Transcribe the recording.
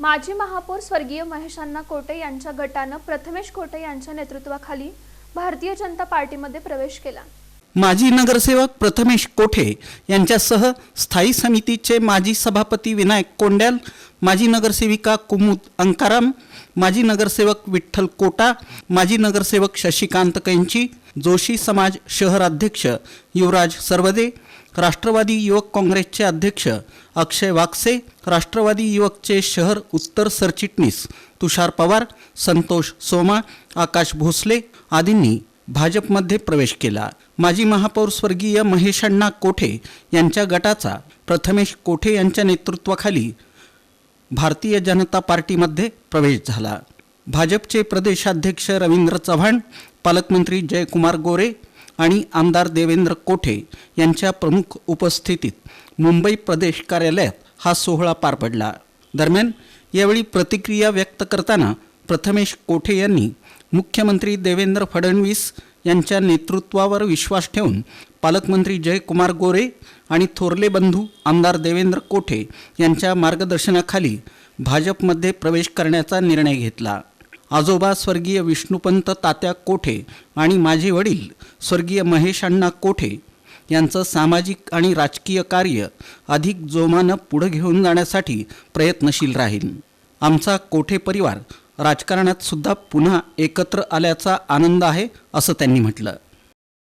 माजी महापौर स्वर्गीय महेशांना कोटे यांच्या गटानं प्रथमेश कोटे यांच्या नेतृत्वाखाली भारतीय जनता पार्टीमध्ये प्रवेश केला. माजी नगरसेवक प्रथमेश कोठे यांच्यासह स्थायी समितीचे माजी सभापती विनायक कोंड्याल माजी नगरसेविका कुमुद अंकाराम माजी नगरसेवक विठ्ठल कोटा माजी नगरसेवक शशिकांत कैंची जोशी समाज शहर अध्यक्ष युवराज सरवदे राष्ट्रवादी युवक काँग्रेसचे अध्यक्ष अक्षय वाकसे राष्ट्रवादी युवकचे शहर उत्तर सरचिटणीस तुषार पवार संतोष सोमा आकाश भोसले आदींनी भाजपमध्ये प्रवेश केला. माजी महापौर स्वर्गीय महेशण्णा कोठे यांच्या गटाचा प्रथमेश कोठे यांच्या नेतृत्वाखाली भारतीय जनता पार्टीमध्ये प्रवेश झाला. भाजपचे प्रदेशाध्यक्ष रवींद्र चव्हाण पालकमंत्री जयकुमार गोरे आणि आमदार देवेंद्र कोठे यांच्या प्रमुख उपस्थितीत मुंबई प्रदेश कार्यालयात हा सोहळा पार पडला. दरम्यान यावेळी प्रतिक्रिया व्यक्त करताना प्रथमेश कोठे यांनी मुख्यमंत्री देवेंद्र फडणवीस यांच्या नेतृत्वावर विश्वास ठेवून पालकमंत्री जयकुमार गोरे आणि थोरले बंधू आमदार देवेंद्र कोठे यांच्या मार्गदर्शनाखाली भाजपमध्ये प्रवेश करण्याचा निर्णय घेतला. आजोबा स्वर्गीय विष्णुपंत तात्या कोठे आणि माझे वडील स्वर्गीय महेश अण्णा कोठे यांचं सामाजिक आणि राजकीय कार्य अधिक जोमानं पुढं घेऊन जाण्यासाठी प्रयत्नशील राहील. आमचा कोठे परिवार राजकारणात सुद्धा पुन्हा एकत्र आल्याचा आनंद आहे असं त्यांनी म्हटलं.